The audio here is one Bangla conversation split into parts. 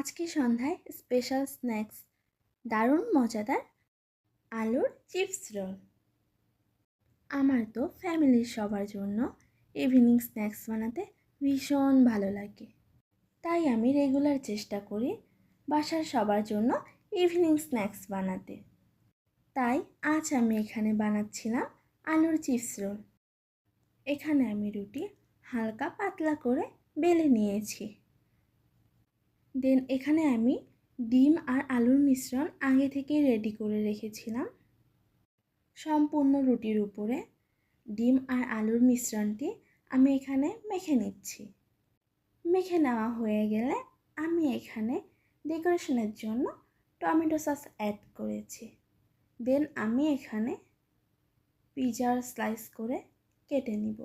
আজকে সন্ধ্যায় স্পেশাল স্ন্যাক্স দারুণ মজাদার আলুর চিপস রোল আমার তো ফ্যামিলির সবার জন্য ইভিনিং স্ন্যাক্স বানাতে ভীষণ ভালো লাগে। তাই আমি রেগুলার চেষ্টা করি বাসার সবার জন্য ইভিনিং স্ন্যাক্স বানাতে। তাই আজ আমি এখানে বানাচ্ছিলাম আলুর চিপস রোল এখানে আমি রুটি হালকা পাতলা করে বেলে নিয়েছি। দেন এখানে আমি ডিম আর আলুর মিশ্রণ আগে থেকেই রেডি করে রেখেছিলাম। সম্পূর্ণ রুটির উপরে ডিম আর আলুর মিশ্রণটি আমি এখানে মেখে নিচ্ছি। মেখে নেওয়া হয়ে গেলে আমি এখানে ডেকোরেশনের জন্য টমেটো সস অ্যাড করেছি। দেন আমি এখানে পিজার স্লাইস করে কেটে নিব।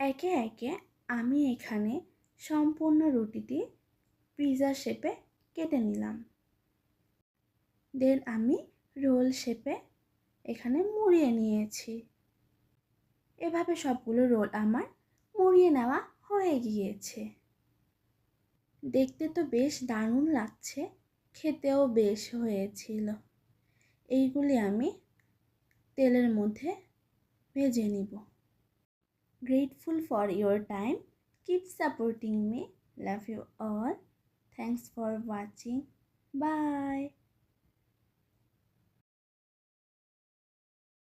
একে একে আমি এখানে সম্পূর্ণ রুটিটি পিজা শেপে কেটে নিলাম। দেন আমি রোল শেপে এখানে মুড়িয়ে নিয়েছি। এভাবে সবগুলো রোল আমার মুড়িয়ে নেওয়া হয়ে গিয়েছে। দেখতে তো বেশ দারুণ লাগছে, খেতেও বেশ হয়েছিল। এইগুলি আমি তেলের মধ্যে ভেজে নিব। Grateful for your time Keep supporting me. Love you all. Thanks for watching. Bye.